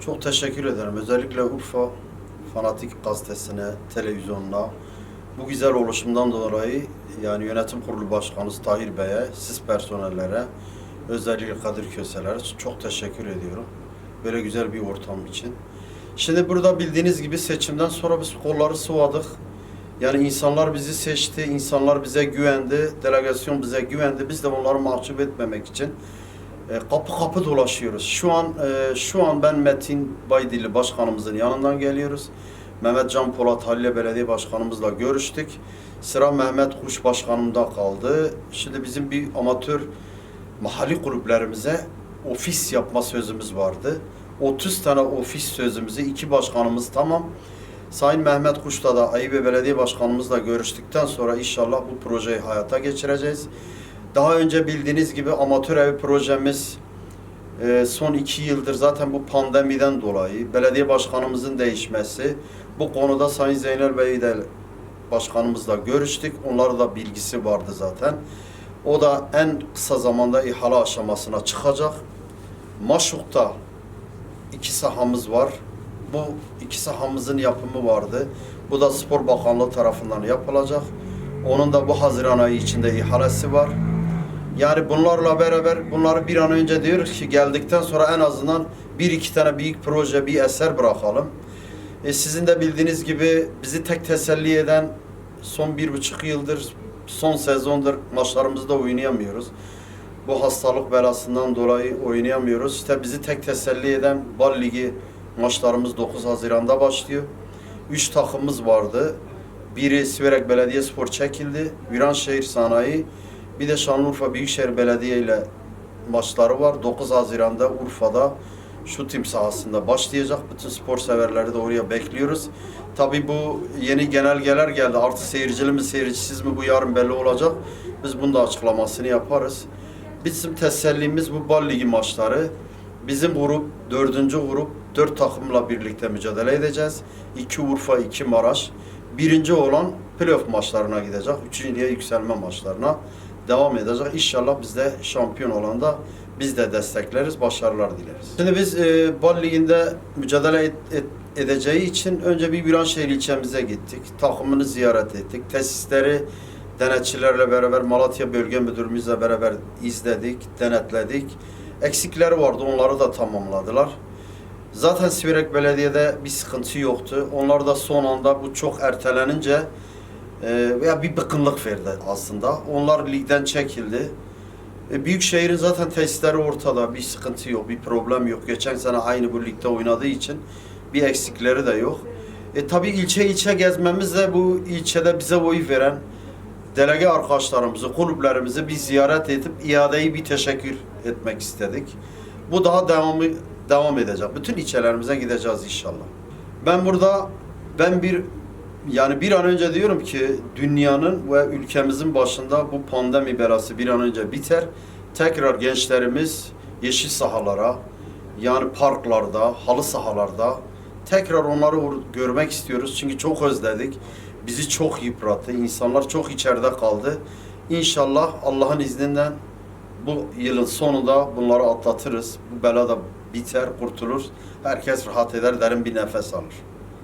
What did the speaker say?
Çok teşekkür ederim. Özellikle Urfa Fanatik Gazetesi'ne, televizyonuna bu güzel oluşumdan dolayı yani yönetim kurulu başkanımız Tahir Bey'e, siz personellere, özellikle Kadir Köseler'e çok teşekkür ediyorum. Böyle güzel bir ortam için. Şimdi burada bildiğiniz gibi seçimden sonra biz kolları sıvadık. Yani insanlar bizi seçti, insanlar bize güvendi, delegasyon bize güvendi. Biz de onları mahcup etmemek için e, kapı kapı dolaşıyoruz. Şu an e, şu an ben Metin Baydili başkanımızın yanından geliyoruz. Mehmet Can Polat Halilye Belediye Başkanımızla görüştük. Sıra Mehmet Kuş Başkanımda kaldı. Şimdi bizim bir amatör mahalli kulüplerimize ofis yapma sözümüz vardı. 30 tane ofis sözümüzü iki başkanımız tamam. Sayın Mehmet Kuş'la da Ayıbe Belediye Başkanımızla görüştükten sonra inşallah bu projeyi hayata geçireceğiz. Daha önce bildiğiniz gibi amatör evi projemiz e, son iki yıldır zaten bu pandemiden dolayı belediye başkanımızın değişmesi bu konuda Sayın Zeynel Bey de başkanımızla görüştük. Onların da bilgisi vardı zaten. O da en kısa zamanda ihale aşamasına çıkacak. Maşuk'ta iki sahamız var. Bu iki sahamızın yapımı vardı. Bu da Spor Bakanlığı tarafından yapılacak. Onun da bu Haziran ayı içinde ihalesi var. Yani bunlarla beraber bunları bir an önce diyoruz ki geldikten sonra en azından bir iki tane büyük proje, bir eser bırakalım. E sizin de bildiğiniz gibi bizi tek teselli eden son bir buçuk yıldır, son sezondur maçlarımızda oynayamıyoruz. Bu hastalık belasından dolayı oynayamıyoruz. İşte bizi tek teselli eden Bal Ligi maçlarımız 9 Haziran'da başlıyor. Üç takımımız vardı. Biri Siverek Belediyespor çekildi. Viranşehir Sanayi. Bir de Şanlıurfa Büyükşehir Belediye ile maçları var. 9 Haziran'da Urfa'da şu tim sahasında başlayacak. Bütün spor severleri de oraya bekliyoruz. Tabii bu yeni genelgeler geldi. Artık seyircili mi seyircisiz mi bu yarın belli olacak. Biz bunun da açıklamasını yaparız. Bizim tesellimiz bu Bal Ligi maçları. Bizim grup, dördüncü grup, dört takımla birlikte mücadele edeceğiz. İki Urfa, iki Maraş. Birinci olan playoff maçlarına gidecek. Üçüncüye yükselme maçlarına devam edecek. İnşallah biz de şampiyon olanda biz de destekleriz, başarılar dileriz. Şimdi biz e, Bal Ligi'nde mücadele et, et- edeceği için önce bir Viranşehir ilçemize gittik. Takımını ziyaret ettik. Tesisleri denetçilerle beraber Malatya Bölge Müdürümüzle beraber izledik, denetledik. Eksikleri vardı, onları da tamamladılar. Zaten Siverek Belediye'de bir sıkıntı yoktu. Onlar da son anda bu çok ertelenince e, veya bir bıkkınlık verdi aslında. Onlar ligden çekildi. E, Büyükşehir'in zaten tesisleri ortada. Bir sıkıntı yok, bir problem yok. Geçen sene aynı bu ligde oynadığı için bir eksikleri de yok. E tabii ilçe ilçe gezmemizle bu ilçede bize oy veren delege arkadaşlarımızı, kulüplerimizi bir ziyaret edip iadeyi bir teşekkür etmek istedik. Bu daha devamı devam edecek. Bütün ilçelerimize gideceğiz inşallah. Ben burada ben bir yani bir an önce diyorum ki dünyanın ve ülkemizin başında bu pandemi belası bir an önce biter. Tekrar gençlerimiz yeşil sahalara yani parklarda, halı sahalarda tekrar onları görmek istiyoruz. Çünkü çok özledik. Bizi çok yıprattı. İnsanlar çok içeride kaldı. İnşallah Allah'ın izniyle bu yılın sonunda bunları atlatırız. Bu bela da biter, kurtulur. Herkes rahat eder, derin bir nefes alır.